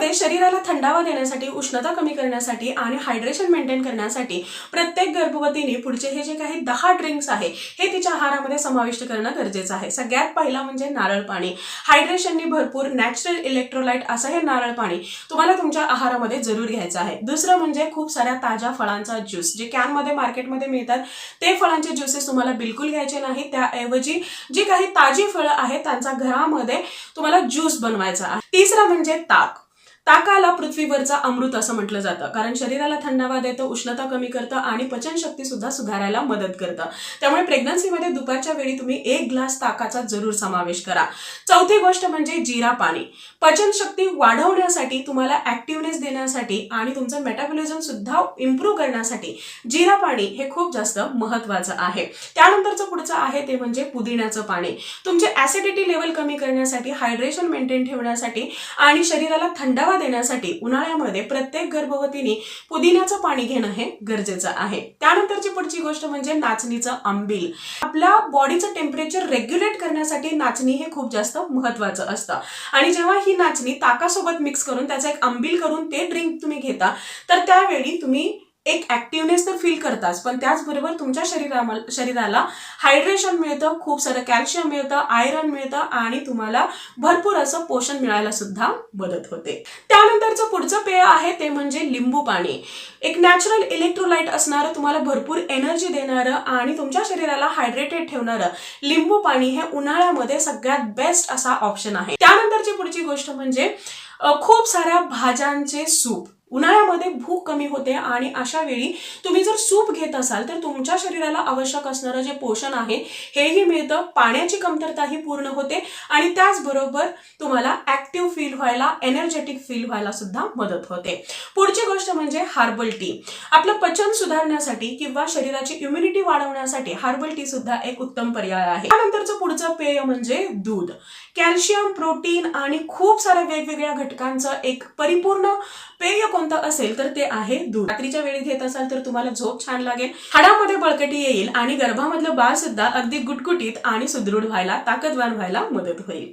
मध्ये शरीराला थंडावा देण्यासाठी उष्णता कमी करण्यासाठी आणि हायड्रेशन मेंटेन करण्यासाठी प्रत्येक गर्भवतीने पुढचे हे जे काही दहा ड्रिंक्स आहे हे तिच्या आहारामध्ये समाविष्ट करणं गरजेचं आहे. सगळ्यात पहिला म्हणजे नारळ पाणी. हायड्रेशननी भरपूर नॅचरल इलेक्ट्रोलाइट असं हे नारळ पाणी तुम्हाला तुमच्या आहारामध्ये जरूर घ्यायचं आहे. दुसरं म्हणजे खूप साऱ्या ताज्या फळांचा ज्यूस जे कॅनमध्ये मार्केटमध्ये मिळतात ते फळांचे ज्युसेस तुम्हाला बिलकुल घ्यायचे नाही त्याऐवजी जी काही ताजी फळं आहेत त्यांचा घरामध्ये तुम्हाला ज्यूस बनवायचा आहे. तिसरं म्हणजे ताक. ताकाला पृथ्वीवरचा अमृत असं म्हटलं जातं. कारण शरीराला थंडावा देतं उष्णता कमी करतं आणि पचनशक्ती सुद्धा सुधारायला मदत करतं. त्यामुळे प्रेग्नन्सीमध्ये दुपारच्या वेळी तुम्ही एक ग्लास ताकाचा जरूर समावेश करा. चौथी गोष्ट म्हणजे जिरा पाणी. पचनशक्ती वाढवण्यासाठी तुम्हाला ऍक्टिव्हनेस देण्यासाठी आणि तुमचं मेटाबॉलिझम सुद्धा इम्प्रूव्ह करण्यासाठी जिरा पाणी हे खूप जास्त महत्वाचं आहे. त्यानंतरचं पुढचं आहे ते म्हणजे पुदिन्याचं पाणी. तुमचे ऍसिडिटी लेवल कमी करण्यासाठी हायड्रेशन मेंटेन ठेवण्यासाठी आणि शरीराला थंडावा देण्यासाठी उन्हाळ्यामध्ये प्रत्येक गर्भवतीने पुदिन्याचं पाणी घेणं हे गरजेचं आहे. त्यानंतरची पुढची गोष्ट म्हणजे नाचणीचं आंबील. आपल्या बॉडीचं टेम्परेचर रेग्युलेट करण्यासाठी नाचणी हे खूप जास्त महत्वाचं असतं. आणि जेव्हा ही नाचणी ताकासोबत मिक्स करून त्याचं एक आंबील करून ते ड्रिंक तुम्ही घेता तर त्यावेळी तुम्ही एक ऍक्टिव्हनेस तर फील करताच पण त्याचबरोबर तुमच्या शरीरा शरीराला हायड्रेशन मिळतं खूप सारं कॅल्शियम मिळतं आयरन मिळतं आणि तुम्हाला भरपूर असं पोषण मिळायला सुद्धा मदत होते. त्यानंतरचं पुढचं पेय आहे ते म्हणजे लिंबू पाणी. एक नॅचरल इलेक्ट्रोलाइट असणारं तुम्हाला भरपूर एनर्जी देणारं आणि तुमच्या शरीराला हायड्रेटेड ठेवणारं लिंबू पाणी हे उन्हाळ्यामध्ये सगळ्यात बेस्ट असा ऑप्शन आहे. त्यानंतरची पुढची गोष्ट म्हणजे खूप साऱ्या भाज्यांचे सूप उन्हाळ्यामध्ये भूक कमी होते आणि अशा वेळी तुम्ही जर सूप घेत असाल तर तुमच्या शरीराला आवश्यक असणारं जे पोषण आहे हेही मिळतं. पाण्याची कमतरताही पूर्ण होते आणि त्याचबरोबर तुम्हाला ऍक्टिव्ह फील व्हायला एनर्जेटिक फील व्हायला सुद्धा मदत होते. पुढची गोष्ट म्हणजे हार्बल टी आपलं पचन सुधारण्यासाठी किंवा शरीराची इम्युनिटी वाढवण्यासाठी हार्बल टी सुद्धा एक उत्तम पर्याय आहे. त्यानंतरचं पुढचं पेय म्हणजे दूध. कॅल्शियम प्रोटीन आणि खूप साऱ्या वेगवेगळ्या घटकांचं एक परिपूर्ण पेय कोणतं असेल तर ते आहे दूध. रात्रीच्या वेळी घेत असाल तर तुम्हाला झोप छान लागेल हाडामध्ये बळकटी येईल आणि गर्भामधलं बाळ सुद्धा अगदी गुटगुटीत आणि सुदृढ व्हायला ताकदवान व्हायला मदत होईल.